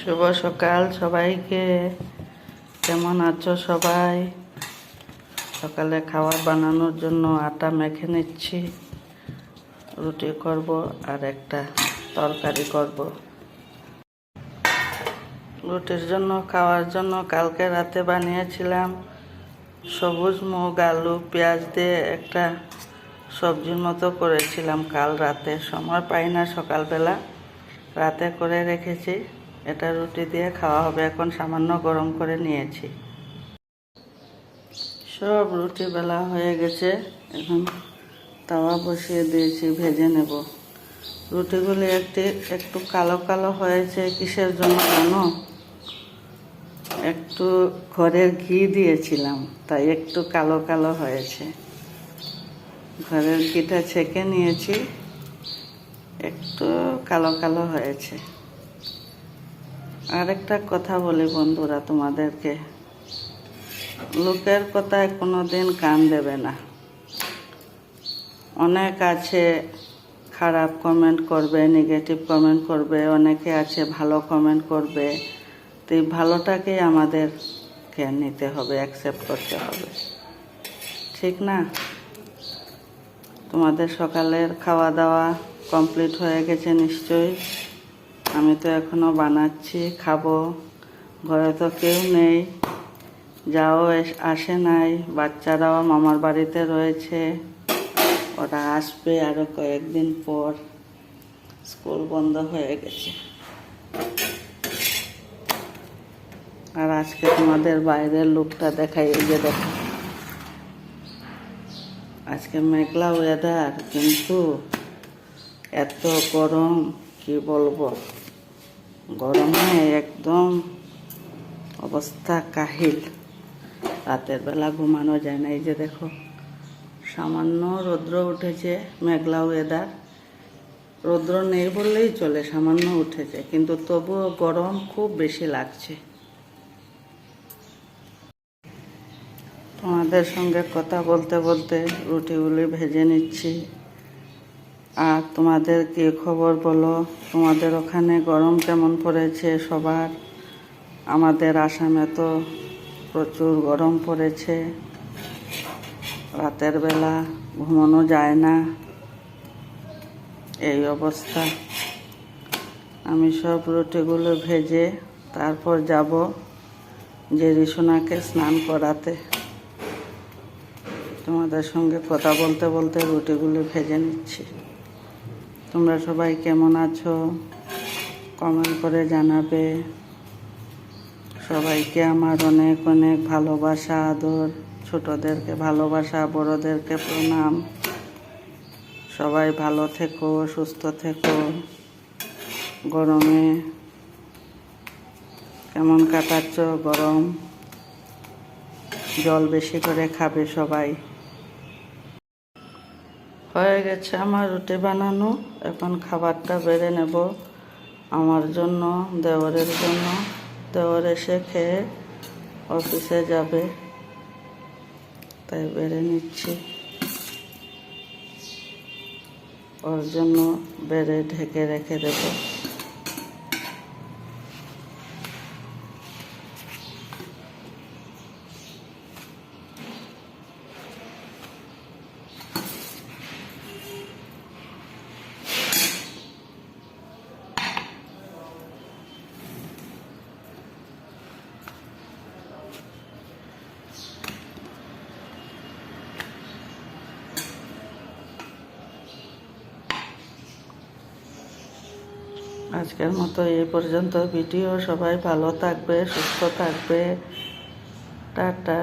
শুভ সকাল সবাইকে। কেমন আছো সবাই? সকালে খাবার বানানোর জন্য আটা মেখে নিচ্ছি। রুটি করব আর একটা তরকারি করব। রুটির জন্য, খাওয়ার জন্য কালকে রাতে বানিয়েছিলাম সবুজ মুগ, আলু, পেঁয়াজ দিয়ে একটা সবজির মতো করেছিলাম। কাল রাতে সময় পাই না সকালবেলা। রাতে করে রেখেছি। এটা রুটি দিয়ে খাওয়া হবে। এখন সামান্য গরম করে নিয়েছি। সব রুটি বেলা হয়ে গেছে। এখন তাওয়া বসিয়ে দিয়েছি, ভেজে নেব। রুটিগুলি একটি, একটু কালো কালো হয়েছে। কিসের জন্য জানো? একটু ঘরের ঘি দিয়েছিলাম, তাই একটু কালো কালো হয়েছে। ঘরের ঘিটা ছেঁকে নিয়েছি। একটু কালো কালো হয়েছে। আরেকটা কথা বলি বন্ধুরা তোমাদেরকে। লোকের কথায় কোনো দিন কান দেবে না। অনেক আছে খারাপ কমেন্ট করবে নেগেটিভ কমেন্ট করবে, অনেকে আছে ভালো কমেন্ট করবে। তো এই ভালোটাকেই আমাদেরকে নিতে হবে অ্যাকসেপ্ট করতে হবে। ঠিক না? তোমাদের সকালের খাওয়া দাওয়া কমপ্লিট হয়ে গেছে নিশ্চয়ই। আমি তো এখনও বানাচ্ছি, খাব। ঘরে তো কেউ নেই। যাও আসে নাই। বাচ্চারাও মামার বাড়িতে রয়েছে। ওরা আসবে আরও কয়েকদিন পর। স্কুল বন্ধ হয়ে গেছে। আর আজকে তোমাদের বাইরের লুকটা দেখাই যে দেখো। আজকে মেঘলা ওয়েদার কিন্তু এত গরম, কি বলব? গরমে একদম অবস্থা কাহিল। রাতের বেলা ঘুমানো যায় না এই যে দেখো। সামান্য রৌদ্র উঠেছে মেঘলা ওয়েদার রৌদ্র নেই বললেই চলে, সামান্য উঠেছে। কিন্তু তবুও গরম খুব বেশি লাগছে। তোমাদের সঙ্গে কথা বলতে বলতে রুটিগুলি ভেজে নিচ্ছি। আর তোমাদের কি খবর বলো? তোমাদের ওখানে গরম কেমন পড়েছে সবার? আমাদের আসামে তো প্রচুর গরম পড়েছে। রাতের বেলা ঘুমানো যায় না। এই অবস্থা। আমি সব রুটিগুলো ভেজে তারপর যাব যে রিসোনাকে স্নান করাতে। তোমাদের সঙ্গে কথা বলতে বলতে রুটিগুলো ভেজে নিচ্ছি। তোমরা সবাই কেমন আছো? কমেন্ট করে জানাবে। সবাইকে আমার অনেক অনেক ভালোবাসা, আদর। ছোটদেরকে ভালোবাসা, বড়দেরকে প্রণাম। সবাই ভালো থেকো, সুস্থ থেকো। গরমে কেমন কাটাচ্ছ? গরম। জল বেশি করে খাবে সবাই। হয়ে গেছে আমার রুটি বানানো। এখন খাবারটা বেড়ে নেব আমার জন্য দেওয়ারের জন্য। দেওয়ার এসে খেয়ে অফিসে যাবে। তাই বেড়ে নিচ্ছি। ওর জন্য বেড়ে ঢেকে রেখে দেবো। আজকের মতো এই পর্যন্ত। ভিডিও সবাই ভালো থাকবে সুস্থ থাকবে। টাটা।